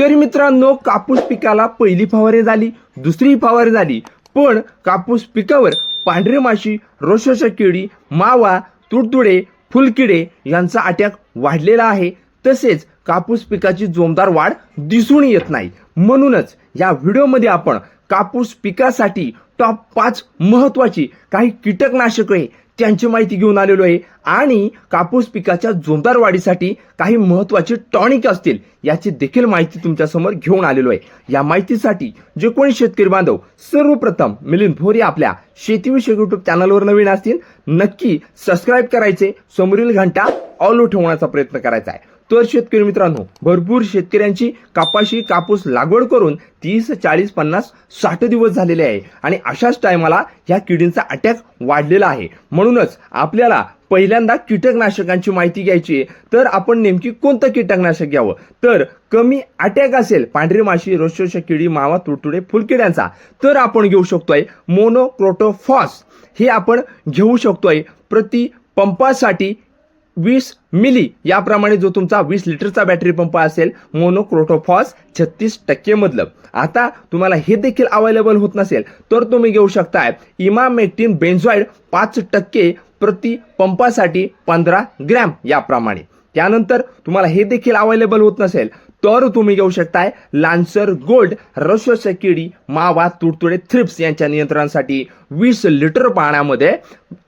शेतकरी मित्रांनो कापूस पिकाला पहिली फवारणी झाली दुसरी फवारणी झाली. पण कापूस पिकावर पांढरी माशी रोषाच्या किडी मावा तुडतुडे फुलकिडे यांचा अटॅक वाढलेला आहे. तसेच कापूस पिकाची जोमदार वाढ दिसून येत नाही. म्हणूनच या व्हिडिओमध्ये आपण कापूस पिकासाठी टॉप पाच महत्वाची. काही कीटकनाशके त्यांची माहिती घेऊन आलेलो आहे. आणि कापूस पिकाच्या जोरदार वाढीसाठी काही महत्त्वाचे टॉनिक असतील याची देखील माहिती तुमच्यासमोर घेऊन आलेलो आहे. या माहितीसाठी जे कोणी शेतकरी बांधव सर्वप्रथम मिलिंद भोरे आपल्या शेतीविषयक युट्यूब चॅनलवर नवीन असतील नक्की सबस्क्राईब करायचे. समोरील घंटा ऑल ठेवण्याचा प्रयत्न करायचा आहे. तर शेतकरी मित्रांनो भरपूर शेतकऱ्यांची कापाशी कापूस लागवड करून तीस चाळीस पन्नास साठ दिवस झालेले आहे. आणि अशाच टायमाला ह्या किडींचा अटॅक वाढलेला आहे. म्हणूनच आपल्याला पहिल्यांदा कीटकनाशकांची माहिती घ्यायची आहे. तर आपण नेमकी कोणतं कीटकनाशक घ्यावं? तर कमी अटॅक असेल पांढरी माशी रोषोच्या किडी मावा तुडतुडे फुलकिड्यांचा. तर आपण घेऊ शकतोय मोनोक्रोटोफॉस. हे आपण घेऊ शकतोय प्रति पंपासाठी वीस मिली. याप्रमाणे जो तुमचा वीस लिटरचा बॅटरी पंप असेल मोनोक्रोटोफॉस छत्तीस टक्के मधलं. आता तुम्हाला हे देखील अवेलेबल होत नसेल तर तुम्ही घेऊ शकताय इमामेक्टिन बेन्झॉइड पाच टक्के प्रति पंपासाठी पंधरा ग्रॅम याप्रमाणे. त्यानंतर तुम्हाला हे देखील अवेलेबल होत नसेल तर तुम्ही घेऊ शकताय लान्सर गोल्ड रश्व किडी मावा तुडतुडे थ्रिप्स यांच्या नियंत्रणासाठी वीस लिटर पाण्यामध्ये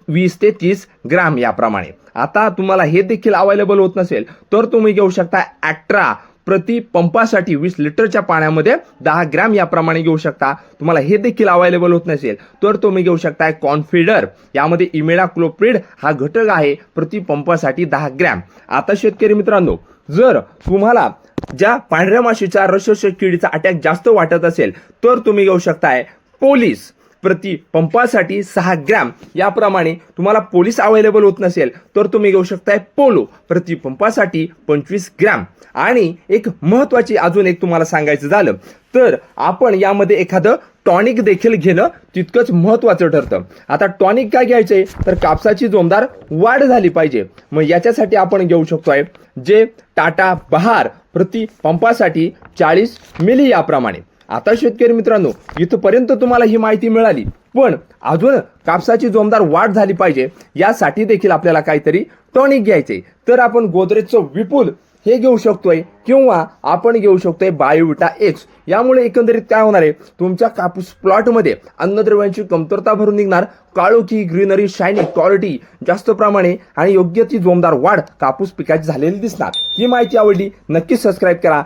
वीस ते तीस ग्राम याप्रमाणे. आता तुम्हाला हे देखील अवेलेबल होत नसेल तर तुम्ही घेऊ शकता ॲक्ट्रा प्रति पंपासाठी वीस लिटरच्या पाण्यामध्ये दहा ग्रॅम याप्रमाणे घेऊ शकता. तुम्हाला हे देखील अवेलेबल होत नसेल तर तुम्ही घेऊ शकताय कॉन्फिडर यामध्ये इमेडा क्लोप्रिड हा घटक आहे प्रति पंपासाठी दहा ग्रॅम. आता शेतकरी मित्रांनो जर तुम्हाला ज्या पांढऱ्या माशीचा रसोश किडीचा अटॅक जास्त वाटत असेल तर तुम्ही घेऊ शकताय पोलीस. प्रति पंपासाठी सहा ग्रॅम. याप्रमाणे तुम्हाला पोलीस अवेलेबल होत नसेल तर तुम्ही घेऊ शकताय पोलो प्रति पंपासाठी पंचवीस ग्रॅम. आणि एक महत्वाची अजून एक तुम्हाला सांगायचं झालं तर आपण यामध्ये एखादं टॉनिक देखील घेणं तितकंच महत्वाचं ठरतं. आता टॉनिक काय घ्यायचंय? तर कापसाची जोमदार वाढ झाली पाहिजे. मग याच्यासाठी आपण घेऊ शकतोय जे टाटा बहार प्रति पंपासाठी चाळीस मिली याप्रमाणे. आता शेतकरी मित्रांनो इथपर्यंत तुम्हाला ही माहिती मिळाली. पण अजून कापसाची जोमदार वाढ झाली पाहिजे यासाठी देखील आपल्याला काहीतरी टॉनिक घ्यायचे. तर आपण गोदरेजचं विपुल हे घेऊ शकतोय किंवा आपण घेऊ शकतोय बायोविटा एक्स यामुळे एकंदरीत काय होणार आहे? तुमच्या कापूस प्लॉटमध्ये अन्नद्रव्यांची कमतरता भरून निघणार. काळोखी ग्रीनरी शायनिंग क्वालिटी जास्त प्रमाणे आणि योग्य ती जोमदार वाढ कापूस पिकाची झालेली दिसणार. ही माहिती आवडली नक्कीच सबस्क्राईब करा.